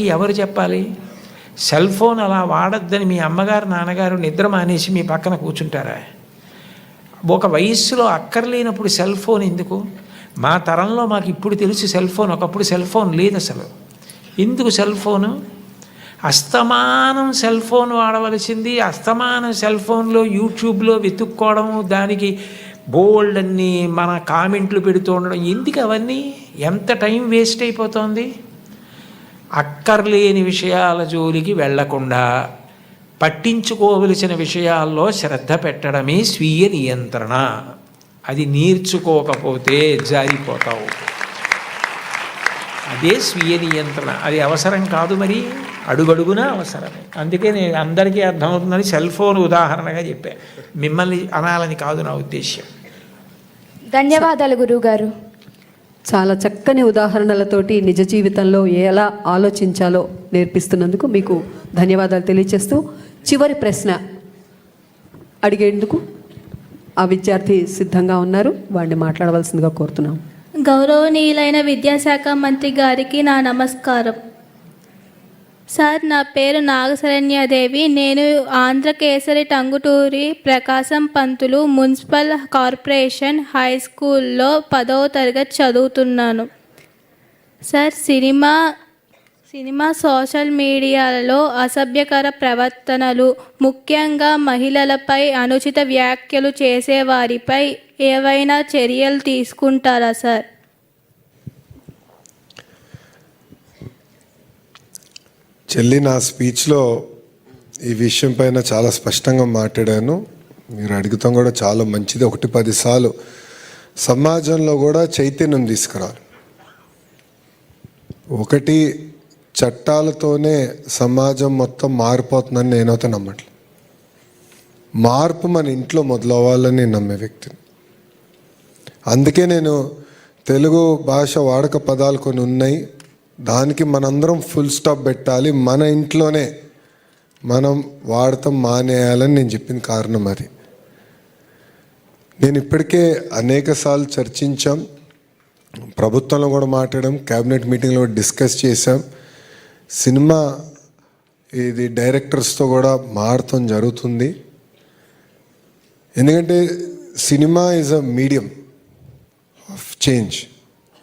పిల్లలకి ఎవరు చెప్పాలి? సెల్ ఫోన్ అలా వాడొద్దని మీ అమ్మగారు నాన్నగారు నిద్ర మానేసి మీ పక్కన కూర్చుంటారా? ఒక వయస్సులో అక్కర్లేనప్పుడు సెల్ ఫోన్ ఎందుకు? మా తరంలో మాకు ఇప్పుడు తెలుసు సెల్ ఫోన్ ఒకప్పుడు సెల్ ఫోన్ లేదు అసలు. ఎందుకు సెల్ ఫోను? అస్తమానం సెల్ ఫోన్ వాడవలసింది. అస్తమానం సెల్ ఫోన్లో యూట్యూబ్లో వెతుక్కోవడం దానికి బోల్డ్ అన్ని మన కామెంట్లు పెడుతూ ఉండడం. ఎందుకు అవన్నీ? ఎంత టైం వేస్ట్ అయిపోతుంది? అక్కర్లేని విషయాల జోలికి వెళ్ళకుండా పట్టించుకోవలసిన విషయాల్లో శ్రద్ధ పెట్టడమే స్వీయ నియంత్రణ. అది నేర్చుకోకపోతే జారిపోతావు. అదే స్వీయ నియంత్రణ. అది అవసరం కాదు మరి అడుగడుగునా అవసరమే. అందుకే నేను అందరికీ అర్థమవుతుందని సెల్ ఫోన్ ఉదాహరణగా చెప్పాను మిమ్మల్ని అనాలని కాదు నా ఉద్దేశ్యం. ధన్యవాదాలు గురువుగారు. చాలా చక్కని ఉదాహరణలతోటి నిజ జీవితంలో ఎలా ఆలోచించాలో నేర్పిస్తున్నందుకు మీకు ధన్యవాదాలు తెలియజేస్తూ చివరి ప్రశ్న అడిగేందుకు ఆ విద్యార్థి సిద్ధంగా ఉన్నారు. వాడిని మాట్లాడవలసిందిగా కోరుతున్నాం. గౌరవనీయులైన విద్యాశాఖ మంత్రి గారికి నా నమస్కారం. సార్ నా పేరు నాగశరణ్యదేవి. నేను Andhrakesari Tanguturi Prakasam Pantulu municipal corporation high స్కూల్లో పదవ తరగతి చదువుతున్నాను. సార్ సినిమా సినిమా సోషల్ మీడియాలలో అసభ్యకర ప్రవర్తనలు ముఖ్యంగా మహిళలపై అనుచిత వ్యాఖ్యలు చేసేవారిపై ఏవైనా చర్యలు తీసుకుంటారా సార్? చెల్లి నా స్పీచ్లో ఈ విషయం పైన చాలా స్పష్టంగా మాట్లాడాను. మీరు అడుగుతాం కూడా చాలా మంచిది. ఒకటి పదిసార్లు సమాజంలో కూడా చైతన్యం తీసుకురావాలి. ఒకటి చట్టాలతోనే సమాజం మొత్తం మారిపోతుందని నేనైతే నమ్మట్లేదు మార్పు మన ఇంట్లో మొదలవ్వాలని నమ్మే వ్యక్తిని. అందుకే నేను తెలుగు భాష వాడక పదాలు కొన్ని ఉన్నాయి. దానికి మనందరం ఫుల్ స్టాప్ పెట్టాలి. మన ఇంట్లోనే మనం వాడతాం మానేయాలని నేను చెప్పిన కారణం అది. నేను ఇప్పటికే అనేక సార్లు చర్చించాం. ప్రభుత్వంలో కూడా మాట్లాడాం. క్యాబినెట్ మీటింగ్లో డిస్కస్ చేశాం. సినిమా ఇది డైరెక్టర్స్తో కూడా మారటం జరుగుతుంది. ఎందుకంటే cinema is a medium of change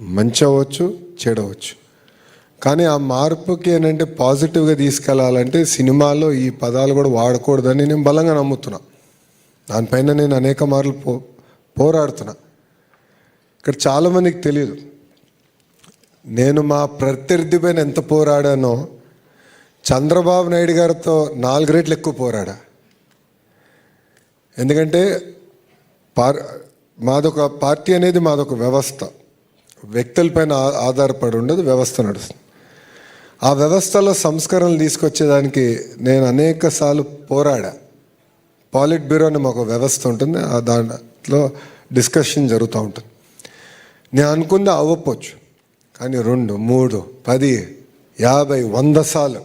మంచి అవ్వచ్చు చెడవచ్చు. కానీ ఆ మార్పుకి ఏంటంటే పాజిటివ్గా తీసుకెళ్ళాలంటే సినిమాలో ఈ పదాలు కూడా వాడకూడదని నేను బలంగా నమ్ముతున్నా. దానిపైన నేను అనేక మార్లు పో పోరాడుతున్నా. ఇక్కడ చాలామందికి తెలియదు నేను మా ప్రత్యర్థి పైన ఎంత పోరాడానో చంద్రబాబు నాయుడు గారితో నాలుగు రేట్లు ఎక్కువ పోరాడా. ఎందుకంటే పార్ మాదొక పార్టీ అనేది మాదొక వ్యవస్థ. వ్యక్తులపైన ఆధారపడి ఉండదు వ్యవస్థ నడుస్తుంది. ఆ వ్యవస్థలో సంస్కరణలు తీసుకొచ్చేదానికి నేను అనేక సార్లు పోరాడా. పాలిట్ బ్యూరో అని మాకు వ్యవస్థ ఉంటుంది. ఆ దాంట్లో డిస్కషన్ జరుగుతూ ఉంటుంది. నేను అనుకుంది అవ్వకపోవచ్చు. కానీ రెండు మూడు పది యాభై వంద సార్లు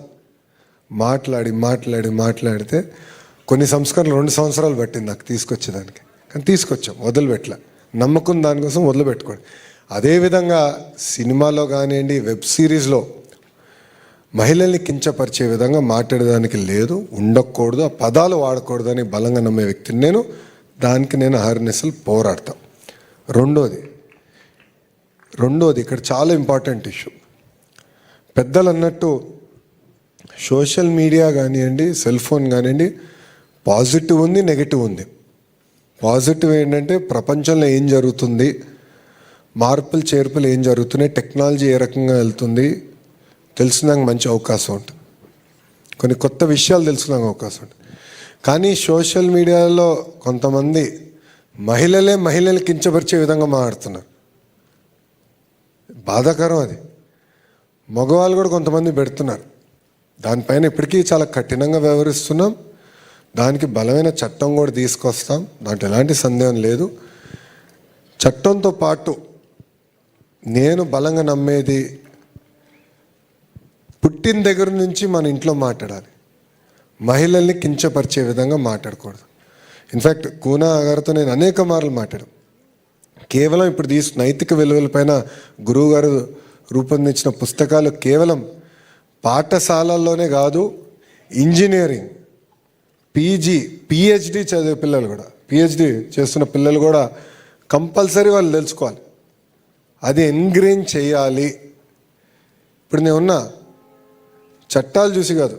మాట్లాడి మాట్లాడి మాట్లాడితే కొన్ని సంస్కరణలు రెండు సంవత్సరాలు పట్టింది నాకు తీసుకొచ్చేదానికి. కానీ తీసుకొచ్చాం వదిలిపెట్టలే. నమ్మకం దానికోసం వదిలిపెట్టుకోండి. అదేవిధంగా సినిమాలో కానివ్వండి వెబ్ సిరీస్లో మహిళల్ని కించపరిచే విధంగా మాట్లాడేదానికి లేదు ఉండకూడదు ఆ పదాలు వాడకూడదని బలంగా నమ్మే వ్యక్తిని నేను దానికి నేను అహర్నిసలు పోరాడతా. రెండోది రెండోది ఇక్కడ చాలా ఇంపార్టెంట్ ఇష్యూ. పెద్దలు అన్నట్టు సోషల్ మీడియా కానివ్వండి సెల్ ఫోన్ కానివ్వండి పాజిటివ్ ఉంది నెగిటివ్ ఉంది. పాజిటివ్ ఏంటంటే ప్రపంచంలో ఏం జరుగుతుంది మార్పులు చేర్పులు ఏం జరుగుతున్నాయి టెక్నాలజీ ఏ రకంగా వెళ్తుంది తెలుసుకున్నాక మంచి అవకాశం ఉంటుంది. కొన్ని కొత్త విషయాలు తెలుసుకున్నాక అవకాశం ఉంటుంది. కానీ సోషల్ మీడియాలో కొంతమంది మహిళలే మహిళలు కించపరిచే విధంగా మాట్లాడుతున్నారు. బాధాకరం అది. మగవాళ్ళు కూడా కొంతమంది పెడుతున్నారు. దానిపైన ఇప్పటికీ చాలా కఠినంగా వ్యవహరిస్తున్నాం. దానికి బలమైన చట్టం కూడా తీసుకొస్తాం. దాంట్లో ఎలాంటి సందేహం లేదు. చట్టంతో పాటు నేను బలంగా నమ్మేది పుట్టిన దగ్గర నుంచి మన ఇంట్లో మాట్లాడాలి. మహిళల్ని కించపరిచే విధంగా మాట్లాడకూడదు. ఇన్ఫ్యాక్ట్ కూనా గారితో నేను అనేక మార్లు మాట్లాడాను. కేవలం ఇప్పుడు తీసు నైతిక విలువలపైన గురువుగారు రూపొందించిన పుస్తకాలు కేవలం పాఠశాలల్లోనే కాదు ఇంజనీరింగ్ పీజీ పిహెచ్డి చదివే పిల్లలు కూడా పిహెచ్డి చేస్తున్న పిల్లలు కూడా కంపల్సరీ వాళ్ళు తెలుసుకోవాలి. అది ఎంగ్రేన్ చేయాలి. ఇప్పుడు నేను ఉన్నా చట్టాలు చూసి కాదు.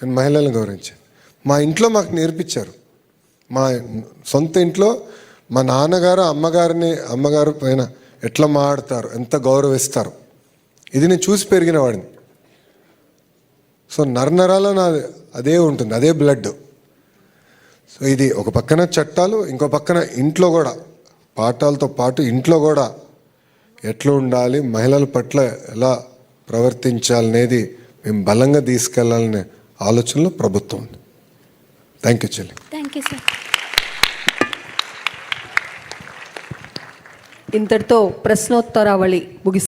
నేను మహిళలను గౌరవించాను మా ఇంట్లో మాకు నేర్పించారు. మా సొంత ఇంట్లో మా నాన్నగారు అమ్మగారిని అమ్మగారు పైన ఎట్లా మాడతారు ఎంత గౌరవిస్తారు. ఇది నేను చూసి పెరిగిన వాడిని. సో నరనరాల నా అదే ఉంటుంది అదే బ్లడ్ సో ఇది ఒక పక్కన చట్టాలు ఇంకో పక్కన ఇంట్లో కూడా పాఠాలతో పాటు ఇంట్లో కూడా ఎట్లా ఉండాలి మహిళల పట్ల ఎలా ప్రవర్తించాలనేది మేము బలంగా తీసుకెళ్ళాలనే ఆలోచనలో ప్రభుత్వం ఉంది. థ్యాంక్ యూ చెల్లి థ్యాంక్ యూ సార్ ఇంతటితో ప్రశ్నోత్తరావళి ముగిస్తుంది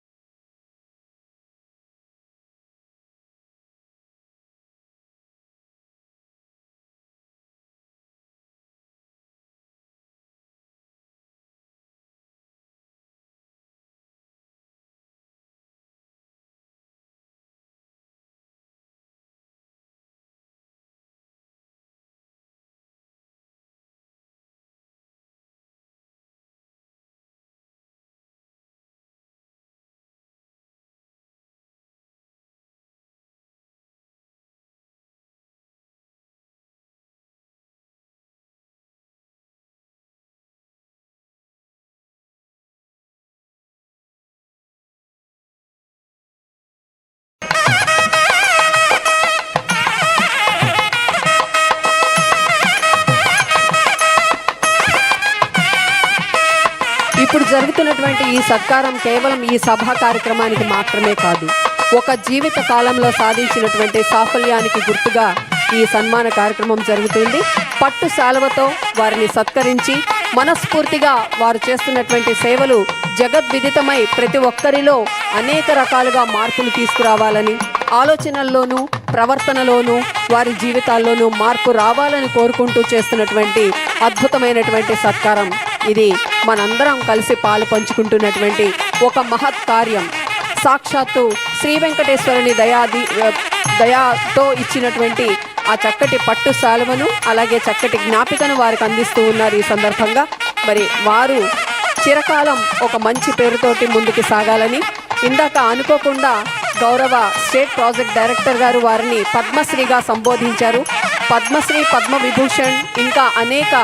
ఇప్పుడు జరుగుతున్నటువంటి ఈ సత్కారం కేవలం ఈ సభా కార్యక్రమానికి మాత్రమే కాదు ఒక జీవిత కాలంలో సాధించినటువంటి సాఫల్యానికి గుర్తుగా ఈ సన్మాన కార్యక్రమం జరుగుతుంది. పట్టు శాలువతో వారిని సత్కరించి మనస్ఫూర్తిగా వారు చేస్తున్నటువంటి సేవలు జగద్విదితమై ప్రతి ఒక్కరిలో అనేక రకాలుగా మార్పులు తీసుకురావాలని ఆలోచనల్లోనూ ప్రవర్తనలోనూ వారి జీవితాల్లోనూ మార్పు రావాలని కోరుకుంటూ చేస్తున్నటువంటి అద్భుతమైనటువంటి సత్కారం ఇది. మనందరం కలిసి పాలు పంచుకుంటున్నటువంటి ఒక మహత్ కార్యం. సాక్షాత్తు శ్రీ వెంకటేశ్వరుని దయాది దయాతో ఇచ్చినటువంటి ఆ చక్కటి పట్టు శాలువను అలాగే చక్కటి జ్ఞాపికను వారికి అందిస్తూ ఉన్నారు ఈ సందర్భంగా. మరి వారు చిరకాలం ఒక మంచి పేరుతోటి ముందుకు సాగాలని ఇందాక అనుకోకుండా గౌరవ స్టేట్ ప్రాజెక్ట్ డైరెక్టర్ గారు వారిని పద్మశ్రీగా సంబోధించారు. పద్మశ్రీ పద్మ విభూషణ్ ఇంకా అనేక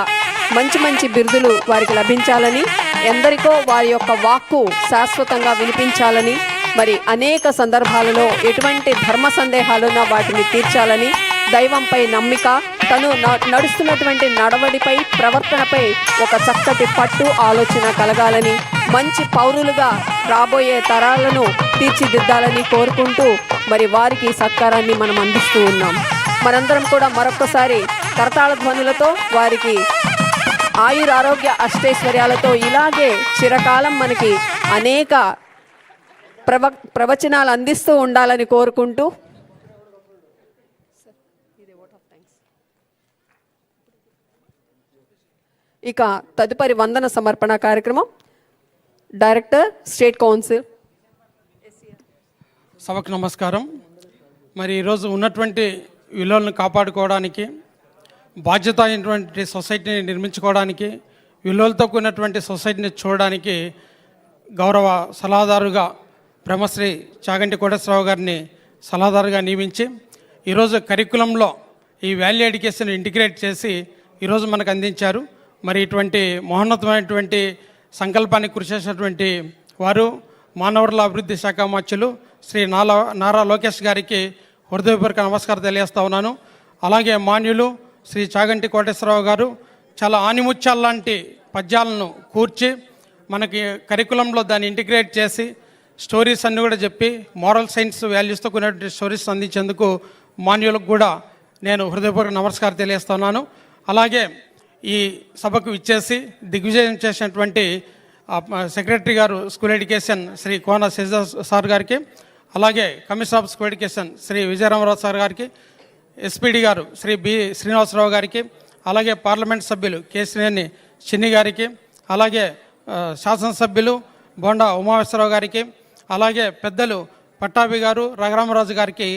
మంచి మంచి బిరుదులు వారికి లభించాలని ఎందరికో వారి యొక్క వాక్కు శాశ్వతంగా వినిపించాలని మరి అనేక సందర్భాలలో ఎటువంటి ధర్మ సందేహాలున్నా వాటిని తీర్చాలని దైవంపై నమ్మిక తను న- నడుస్తున్నటువంటి నడవడిపై ప్రవర్తనపై ఒక చక్కటి పట్టు ఆలోచన కలగాలని మంచి పౌరులుగా రాబోయే తరాలను తీర్చిదిద్దాలని కోరుకుంటూ మరి వారికి సత్కారాన్ని మనం అందిస్తూ ఉన్నాం. మనందరం కూడా మరొకసారి కరతాళ ధ్వనులతో వారికి ఆయుర ఆరోగ్య అష్టైశ్వర్యాలతో ఇలాగే చిరకాలం మనకి అనేక ప్రవ ప్రవచనాలు అందిస్తూ ఉండాలని కోరుకుంటూ ఇక తదుపరి వందన సమర్పణ కార్యక్రమం. Director state council. సభకు నమస్కారం. మరి ఈరోజు ఉన్నటువంటి విలువలను కాపాడుకోవడానికి బాధ్యత అయినటువంటి సొసైటీని నిర్మించుకోవడానికి విలువలతో కూడినటువంటి సొసైటీని చూడడానికి గౌరవ సలహాదారుగా బ్రహ్మశ్రీ చాగంటి కోటేశ్వరరావు గారిని సలహాదారుగా నియమించి ఈరోజు కరికులంలో ఈ వాల్యూ ఎడ్యుకేషన్ ఇంటిగ్రేట్ చేసి ఈరోజు మనకు అందించారు. మరి ఇటువంటి మహోన్నతమైనటువంటి సంకల్పాన్ని కృషి చేసినటువంటి వారు మానవరుల అభివృద్ధి శాఖ మధ్యులు శ్రీ నాలా నారా లోకేష్ గారికి హృదయపూర్వక నమస్కారం తెలియజేస్తా ఉన్నాను. అలాగే మాన్యులు శ్రీ చాగంటి కోటేశ్వరరావు గారు చాలా ఆనిముత్యాల్లాంటి పద్యాలను కూర్చి మనకి కరికులంలో దాన్ని ఇంటిగ్రేట్ చేసి స్టోరీస్ అన్నీ కూడా చెప్పి మోరల్ సైన్స్ వాల్యూస్తో కూడినటువంటి స్టోరీస్ అందించేందుకు మాన్యులకు కూడా నేను హృదయపూర్వక నమస్కారం తెలియస్తున్నాను అలాగే ఈ సభకు ఇచ్చేసి దిగ్విజయం చేసినటువంటి సెక్రటరీ గారు స్కూల్ ఎడ్యుకేషన్ శ్రీ కోన శశ సార్ గారికి అలాగే commissioner of school education Shri Vijayaramarao sir గారికి ఎస్పీడి గారు శ్రీ బి శ్రీనివాసరావు గారికి అలాగే పార్లమెంట్ సభ్యులు కేసినేని చిన్ని గారికి అలాగే శాసనసభ్యులు బోండా ఉమావేశ్వరరావు గారికి అలాగే పెద్దలు పట్టాభి గారు రఘురామరాజు గారికి